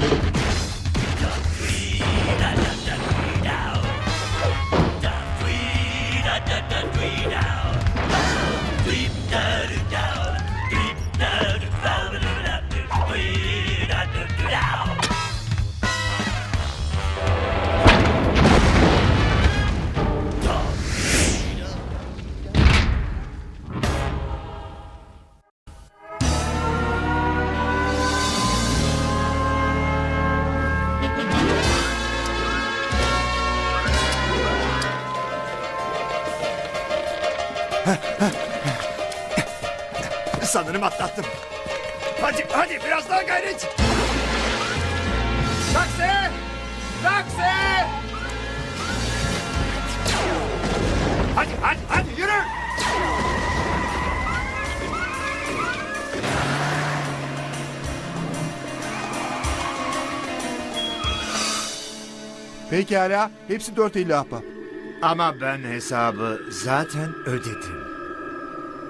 you Sanırım atlattım. Hadi hadi biraz daha gayret. Taksi! Taksi! Hadi hadi hadi yürü! Pekala, hepsi 4.50 ahbap. Ama ben hesabı zaten ödedim.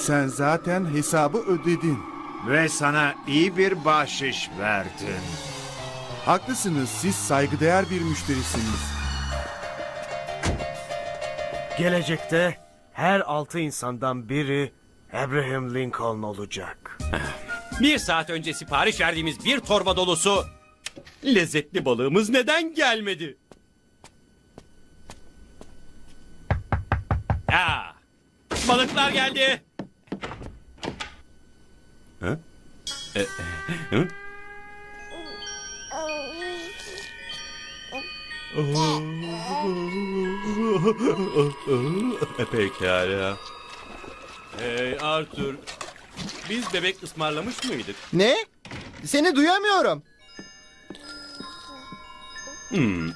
Sen zaten hesabı ödedin. Ve sana iyi bir bahşiş verdim. Haklısınız, siz saygıdeğer bir müşterisiniz. Gelecekte her altı insandan biri Abraham Lincoln olacak. Bir saat önce sipariş verdiğimiz bir torba dolusu lezzetli balığımız neden gelmedi? Ya, balıklar geldi. Hı? E, hı? Pekala. Hey Arthur, biz bebek ısmarlamış mıydık? Ne? Seni duyamıyorum. Hmm,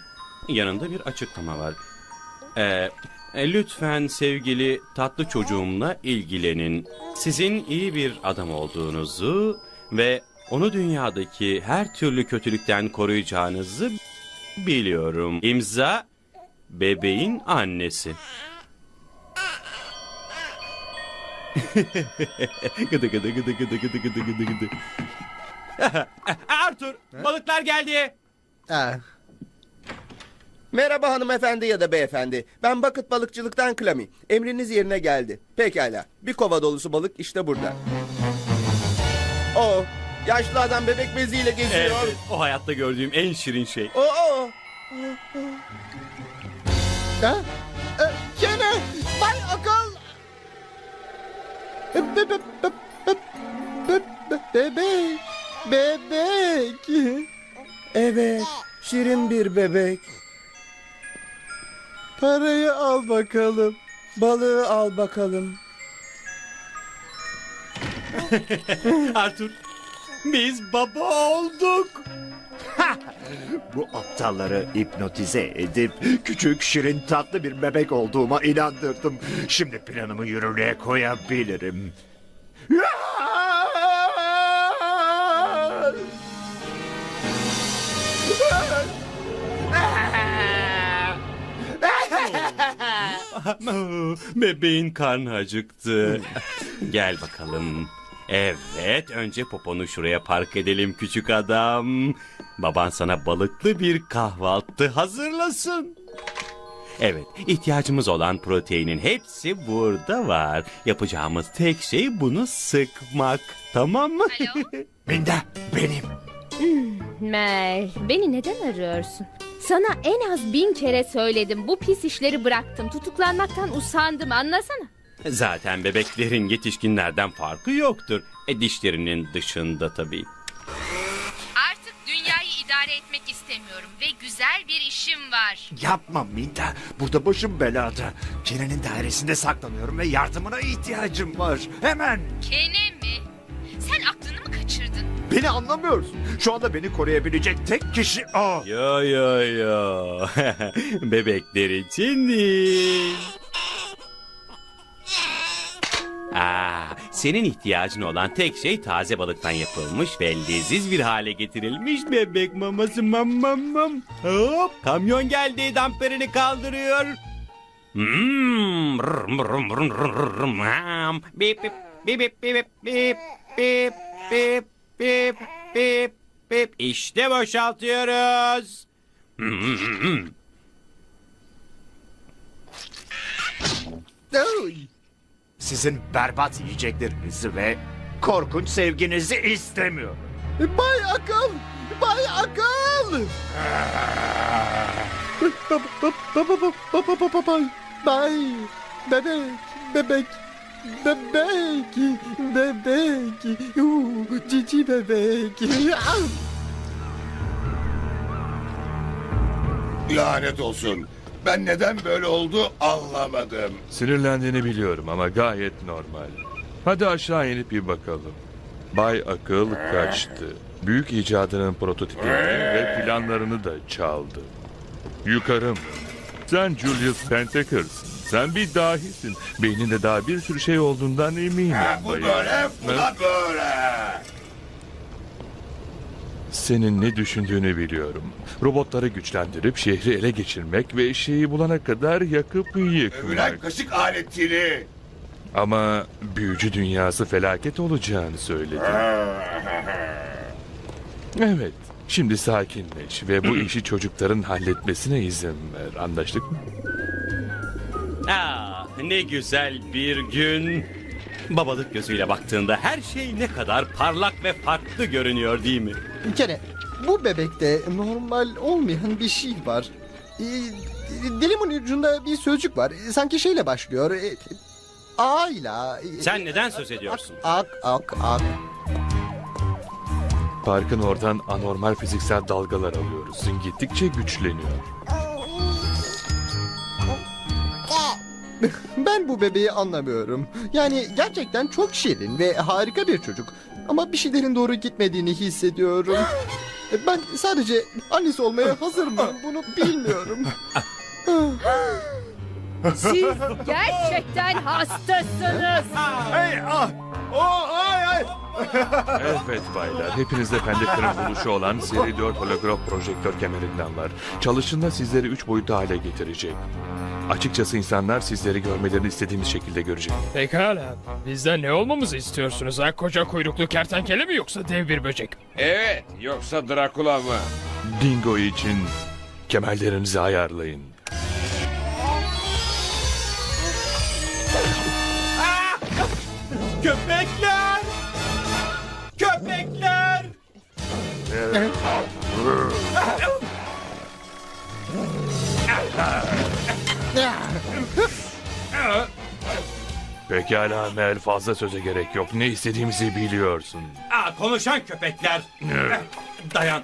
yanında bir açıklama var. Ee, e, lütfen sevgili tatlı çocuğumla ilgilenin. Sizin iyi bir adam olduğunuzu ve onu dünyadaki her türlü kötülükten koruyacağınızı biliyorum. İmza bebeğin annesi. gıdı gıdı gıdı gıdı gıdı gıdı gıdı gıdı. Arthur, balıklar geldi. Ha. Merhaba hanımefendi ya da beyefendi. Ben Bakıt Balıkçılık'tan Klami. Emriniz yerine geldi. Pekala. Bir kova dolusu balık işte burada. O yaşlı adam bebek beziyle geziyor. Evet, o hayatta gördüğüm en şirin şey. O o. Ha? E, Gene Bay Akıl. Be, be, be, be, be, be, bebek. Bebek. Evet. Şirin bir bebek. Parayı al bakalım. Balığı al bakalım. Arthur, biz baba olduk. Bu aptalları hipnotize edip küçük şirin tatlı bir bebek olduğuma inandırdım. Şimdi planımı yürürlüğe koyabilirim. Bebeğin karnı acıktı. Gel bakalım. Evet, önce poponu şuraya park edelim küçük adam. Baban sana balıklı bir kahvaltı hazırlasın. Evet, ihtiyacımız olan proteinin hepsi burada var. Yapacağımız tek şey bunu sıkmak. Tamam mı? Minda benim. Mel, beni neden arıyorsun? Sana en az bin kere söyledim. Bu pis işleri bıraktım. Tutuklanmaktan usandım. Anlasana. Zaten bebeklerin yetişkinlerden farkı yoktur. E dişlerinin dışında tabii. Artık dünyayı idare etmek istemiyorum ve güzel bir işim var. Yapma Minda. Burada başım belada. Kenan'ın dairesinde saklanıyorum ve yardımına ihtiyacım var. Hemen. Kene Beni anlamıyorsun. Şu anda beni koruyabilecek tek kişi o. Yo yo yo. Bebekler için değil. Aa, senin ihtiyacın olan tek şey taze balıktan yapılmış ve leziz bir hale getirilmiş bebek maması mam mam mam. Hop, kamyon geldi damperini kaldırıyor. Hmm. Bip bip bip bip bip bip bip bip bip bip bip. İşte boşaltıyoruz. Oy. Sizin berbat yiyeceklerinizi ve korkunç sevginizi istemiyorum. Bay Akıl! Bay Akıl! Bay, bay, bebek, bebek, bebek, bebek, Uuu, cici bebek. Lanet olsun. Ben neden böyle oldu anlamadım. Sinirlendiğini biliyorum ama gayet normal. Hadi aşağı inip bir bakalım. Bay Akıl kaçtı. Büyük icadının prototipini ve planlarını da çaldı. Yukarı mı? Sen Julius Pentakers'ın. Sen bir dahisin. Beyninde daha bir sürü şey olduğundan eminim. Ha, bu bayım. böyle, bu da böyle. Senin ne düşündüğünü biliyorum. Robotları güçlendirip şehri ele geçirmek ve şeyi bulana kadar yakıp Övülen yıkmak. kaşık aletini. Ama büyücü dünyası felaket olacağını söyledi. Evet. Şimdi sakinleş ve bu işi çocukların halletmesine izin ver. Anlaştık mı? Ah, ne güzel bir gün. Babalık gözüyle baktığında her şey ne kadar parlak ve farklı görünüyor değil mi? Bir kere bu bebekte normal olmayan bir şey var. Ee, Dilimin ucunda bir sözcük var. Sanki şeyle başlıyor. Ee, A ile. e, Sen neden söz ediyorsun? Ak, ak, ak. Parkın oradan anormal fiziksel dalgalar alıyoruz. Gittikçe güçleniyor. Ben bu bebeği anlamıyorum. Yani gerçekten çok şirin ve harika bir çocuk. Ama bir şeylerin doğru gitmediğini hissediyorum. Ben sadece annesi olmaya hazır mıyım bunu bilmiyorum. Siz gerçekten hastasınız. Hey ah! Oh, ay, ay. Evet baylar. Hepinizde Pendekler'in buluşu olan seri 4 holograf projektör kemerinden var. Çalışında sizleri 3 boyutlu hale getirecek. Açıkçası insanlar sizleri görmelerini istediğimiz şekilde görecek. Pekala. Bizden ne olmamızı istiyorsunuz ha? Koca kuyruklu kertenkele mi yoksa dev bir böcek? Evet, yoksa Drakula mı? Dingo için kemerlerinizi ayarlayın. Köpekler! Köpekler! Pekala Mel fazla söze gerek yok. Ne istediğimizi biliyorsun. Aa, konuşan köpekler. Dayan.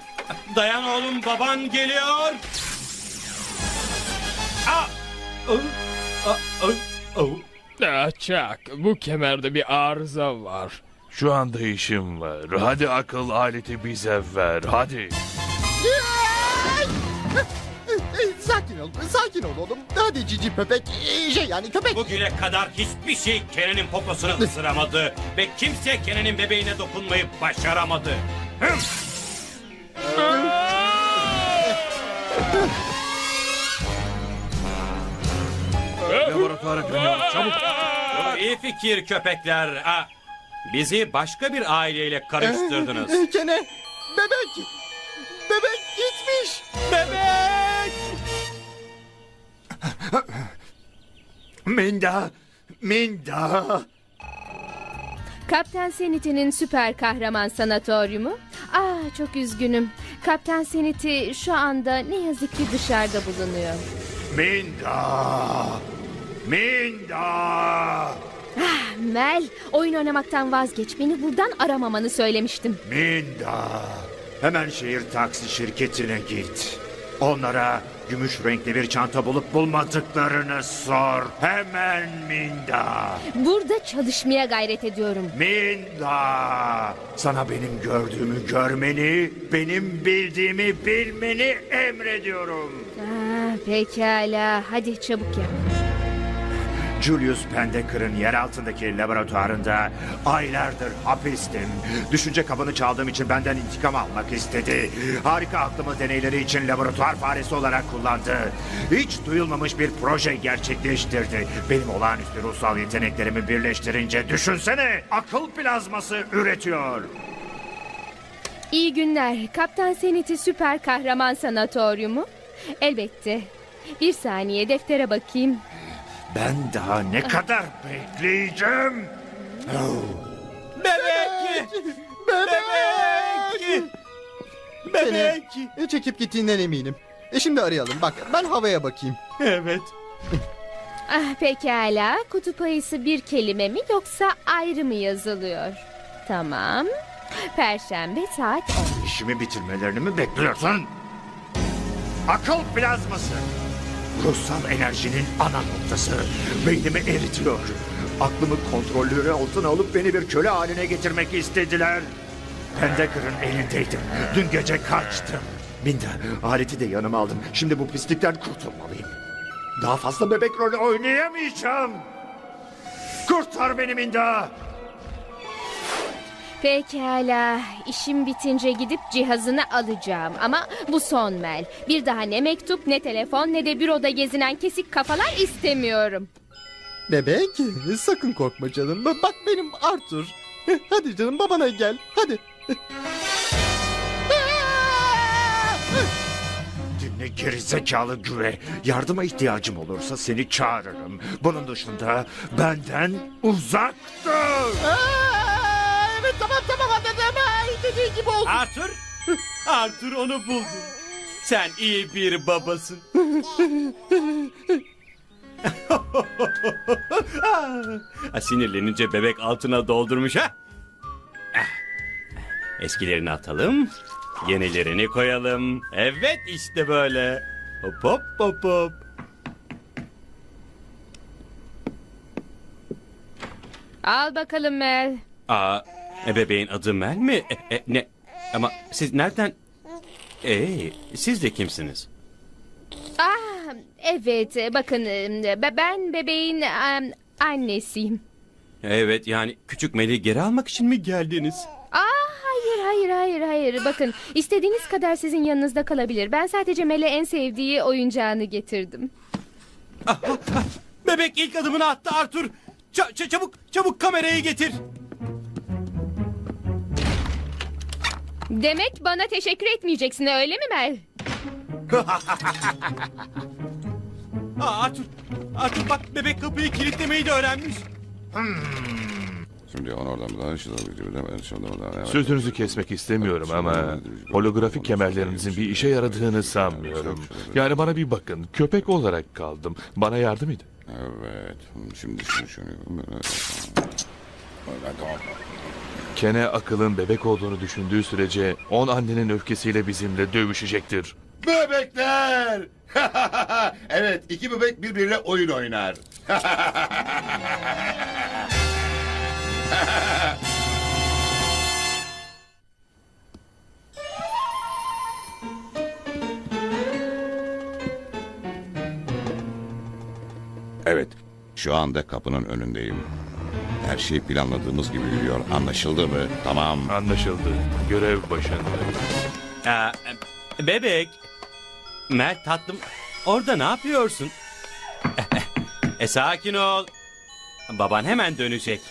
Dayan oğlum baban geliyor. Aa! Au! Aa, au! Au! Ah çak. Bu kemerde bir arıza var. Şu anda işim var. Hadi akıl aleti bize ver. Hadi. Sakin ol, sakin ol oğlum. Hadi cici köpek, Ee, şey yani köpek. Bugüne kadar hiçbir şey Kenan'ın poposunu ısıramadı. ve kimse Kenan'ın bebeğine dokunmayı başaramadı. Laboratuvara dönüyoruz. Çabuk. İyi fikir köpekler. Aa, bizi başka bir aileyle karıştırdınız. Ee, Kene, bebek, bebek Minda! Minda! Kaptan Seniti'nin süper kahraman sanatoryumu. Aa çok üzgünüm. Kaptan Seniti şu anda ne yazık ki dışarıda bulunuyor. Minda! Minda! Mel, oyun oynamaktan vazgeç. Beni buradan aramamanı söylemiştim. Minda! Hemen şehir taksi şirketine git. Onlara gümüş renkli bir çanta bulup bulmadıklarını sor. Hemen Minda! Burada çalışmaya gayret ediyorum. Minda! Sana benim gördüğümü görmeni, benim bildiğimi bilmeni emrediyorum. Aa, pekala, hadi çabuk yap. Julius Pendeker'ın yer altındaki laboratuvarında aylardır hapistim. Düşünce kabını çaldığım için benden intikam almak istedi. Harika aklımı deneyleri için laboratuvar faresi olarak kullandı. Hiç duyulmamış bir proje gerçekleştirdi. Benim olağanüstü ruhsal yeteneklerimi birleştirince düşünsene akıl plazması üretiyor. İyi günler. Kaptan Senit'i süper kahraman sanatoryumu. Elbette. Bir saniye deftere bakayım. Ben daha ne kadar bekleyeceğim? Bebek! Bebek! Bebek! E, çekip gittiğinden eminim. E şimdi arayalım. Bak ben havaya bakayım. Evet. Ah pekala. Kutup ayısı bir kelime mi yoksa ayrı mı yazılıyor? Tamam. Perşembe saat 10. İşimi bitirmelerini mi bekliyorsun? Akıl plazması. Ruhsal enerjinin ana noktası. Beynimi eritiyor. Aklımı kontrolleri altına alıp beni bir köle haline getirmek istediler. Pendekır'ın elindeydim. Dün gece kaçtım. Minda, aleti de yanıma aldım. Şimdi bu pislikten kurtulmalıyım. Daha fazla bebek rolü oynayamayacağım. Kurtar beni Minda. Pekala. İşim bitince gidip cihazını alacağım. Ama bu son mel. Bir daha ne mektup ne telefon ne de büroda gezinen kesik kafalar istemiyorum. Bebek sakın korkma canım. Bak benim Arthur. Hadi canım babana gel. Hadi. Dinle gerizekalı güve. Yardıma ihtiyacım olursa seni çağırırım. Bunun dışında benden uzak dur. evet tamam. Dediğin gibi oldu. Arthur! Arthur onu buldu. Sen iyi bir babasın. Ha, Sinirlenince bebek altına doldurmuş ha. Ah. Eskilerini atalım. Yenilerini koyalım. Evet işte böyle. Hop hop hop hop. Al bakalım Mel. Aa, e, bebeğin adı Mel mi? E, e, ne? Ama siz nereden? Ee, siz de kimsiniz? Ah evet bakın be- ben bebeğin em, annesiyim. Evet yani küçük Mel'i geri almak için mi geldiniz? Aa hayır hayır hayır hayır bakın istediğiniz kadar sizin yanınızda kalabilir. Ben sadece Mel'e en sevdiği oyuncağını getirdim. Bebek ilk adımını attı Arthur. Ça- ça- çabuk çabuk kamerayı getir. Demek bana teşekkür etmeyeceksin öyle mi Mel? Aa, Arthur, Arthur bak bebek kapıyı kilitlemeyi de öğrenmiş. Şimdi onu oradan daha Sözünüzü kesmek istemiyorum ama holografik kemerlerinizin bir işe yaradığını sanmıyorum. Yani bana bir bakın. Köpek olarak kaldım. Bana yardım edin. Evet. Şimdi şunu şunu. Evet, tamam. Kene akılın bebek olduğunu düşündüğü sürece on annenin öfkesiyle bizimle dövüşecektir. Bebekler! evet, iki bebek birbiriyle oyun oynar. evet, şu anda kapının önündeyim. Her şey planladığımız gibi yürüyor. Anlaşıldı mı? Tamam. Anlaşıldı. Görev başında. Aa, bebek. Mert tatlım orada ne yapıyorsun? e, sakin ol. Baban hemen dönecek.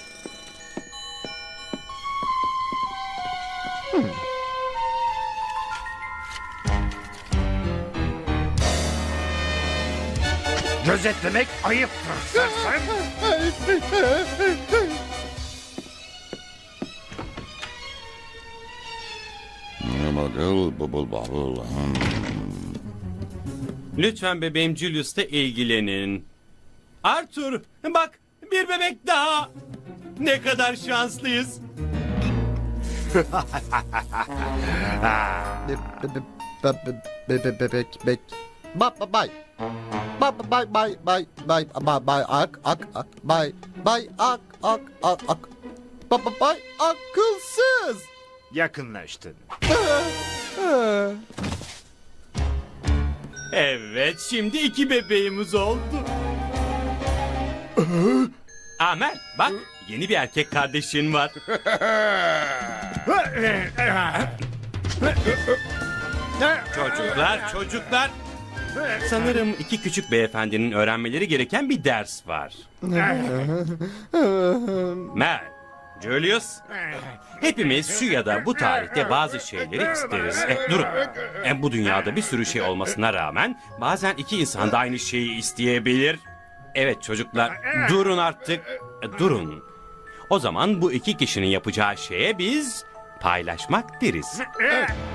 Gözetlemek ayıptır sersem. Bubble bubble. Hmm. Lütfen bebeğim Julius'ta ilgilenin. Arthur bak bir bebek daha. Ne kadar şanslıyız. Be- be- be- be- be- be- bebek bek. Ba ba bay. Ba ba bay bay bay bay ba bay ak ak ak bay bay ak ak ak ak. Ba ba bay akılsız. Yakınlaştın. Evet şimdi iki bebeğimiz oldu. Amel bak yeni bir erkek kardeşin var. Çocuklar çocuklar. Sanırım iki küçük beyefendinin öğrenmeleri gereken bir ders var. Mel, Julius. Hepimiz şu ya da bu tarihte bazı şeyleri isteriz. E, durun. E, bu dünyada bir sürü şey olmasına rağmen bazen iki insan da aynı şeyi isteyebilir. Evet çocuklar durun artık. E, durun. O zaman bu iki kişinin yapacağı şeye biz paylaşmak deriz.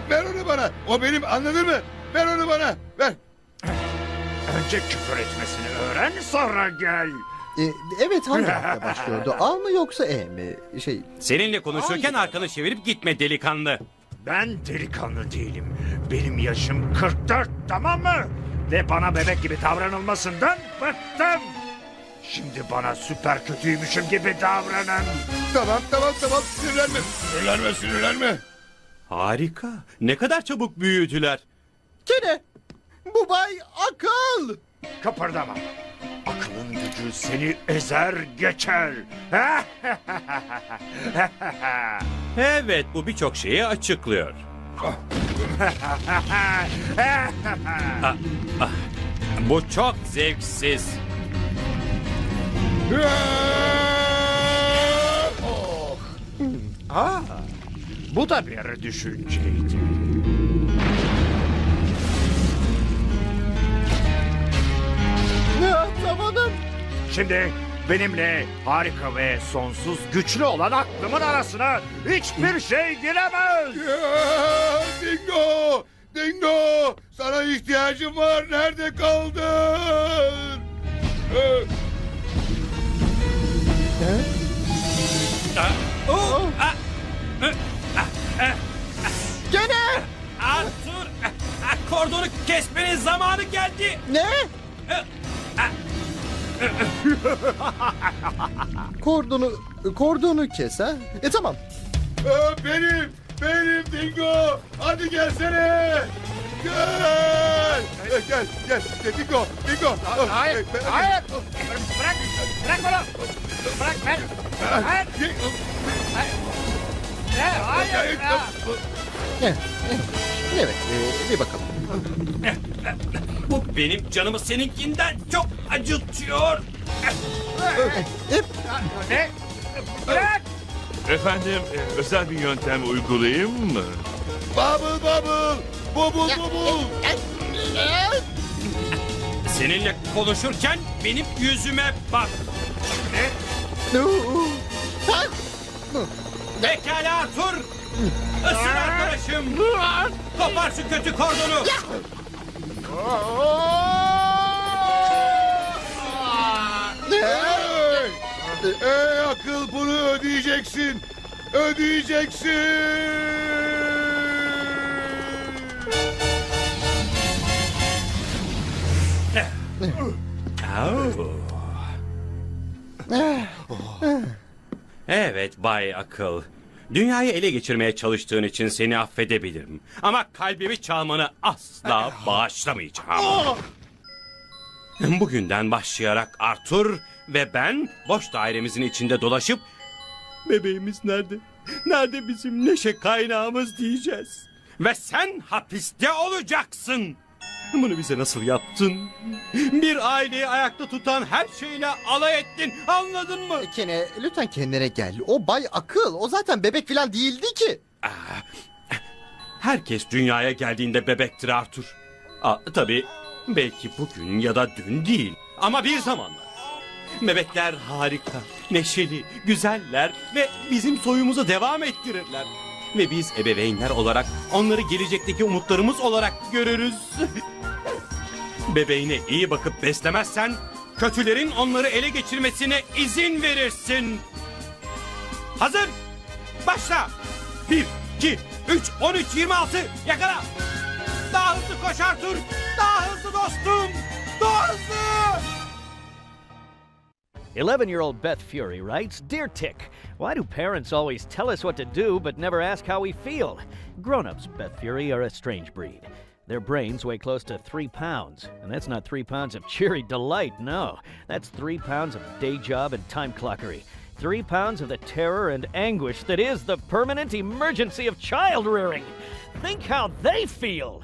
Ver onu bana. O benim anladın mı? Ver onu bana. Ver. Önce küfür etmesini öğren sonra gel. E, evet hangi harfle başlıyordu? A mı yoksa E mi? Şey Seninle konuşurken arkanı çevirip gitme delikanlı. Ben delikanlı değilim. Benim yaşım 44 tamam mı? Ve bana bebek gibi davranılmasından bıktım. Şimdi bana süper kötüymüşüm gibi davranın. Tamam tamam tamam. Sinirlenme. Sinirlenme sinirlenme. Harika. Ne kadar çabuk büyüdüler. Gene bu bay akıl. Kıpırdama. Akılın gücü seni ezer geçer. Evet bu birçok şeyi açıklıyor. Ah, ah. Bu çok zevksiz. Aa, bu da bir düşünceydi. Ne atamadım. Şimdi benimle harika ve sonsuz güçlü olan aklımın arasına hiçbir şey giremez. Ya, Dingo. Dingo. Sana ihtiyacım var. Nerede kaldın? Ee, Oh, ah, Gene Arthur, kordonu kesmenin zamanı geldi. ne? Kordonu kordonu kes ha? E tamam. Ee, benim, benim Dingo. Hadi gelsene. Gel. Gel, gel, gel. Dingo, Dingo. Hayır, hayır. Bırak, bırak bunu. Bırak ben. Hayır, hayır. Eh. Evet bir bakalım. Bu benim canımı seninkinden çok acıtıyor. E, Ne? Bırak. Efendim e, özel bir yöntem uygulayayım mı? Bubble, bubble. Bubble, bubble. Seninle konuşurken benim yüzüme bak. Ha? Pekala Arthur. Isır arkadaşım. Kopar şu kötü kordonu. Hey! Ey akıl bunu ödeyeceksin. Ödeyeceksin. Evet Bay Akıl. Dünyayı ele geçirmeye çalıştığın için seni affedebilirim. Ama kalbimi çalmanı asla bağışlamayacağım. Bugünden başlayarak Arthur ve ben boş dairemizin içinde dolaşıp bebeğimiz nerede? Nerede bizim neşe kaynağımız diyeceğiz. Ve sen hapiste olacaksın. Bunu bize nasıl yaptın? Bir aileyi ayakta tutan her şeyle alay ettin. Anladın mı? Kene lütfen kendine gel. O bay akıl. O zaten bebek falan değildi ki. Herkes dünyaya geldiğinde bebektir Arthur. Aa, tabii belki bugün ya da dün değil ama bir zamanlar. Bebekler harika, neşeli, güzeller ve bizim soyumuzu devam ettirirler. Ve biz ebeveynler olarak onları gelecekteki umutlarımız olarak görürüz. Bebeğine iyi bakıp beslemezsen kötülerin onları ele geçirmesine izin verirsin. Hazır. Başla. 1, 2, 3, 13, 26. Yakala. Daha hızlı koş Arthur. Daha hızlı dostum. Daha hızlı. 11 year old Beth Fury writes Dear Tick, why do parents always tell us what to do but never ask how we feel? Grown ups, Beth Fury, are a strange breed. Their brains weigh close to three pounds, and that's not three pounds of cheery delight, no. That's three pounds of day job and time clockery. Three pounds of the terror and anguish that is the permanent emergency of child rearing. Think how they feel!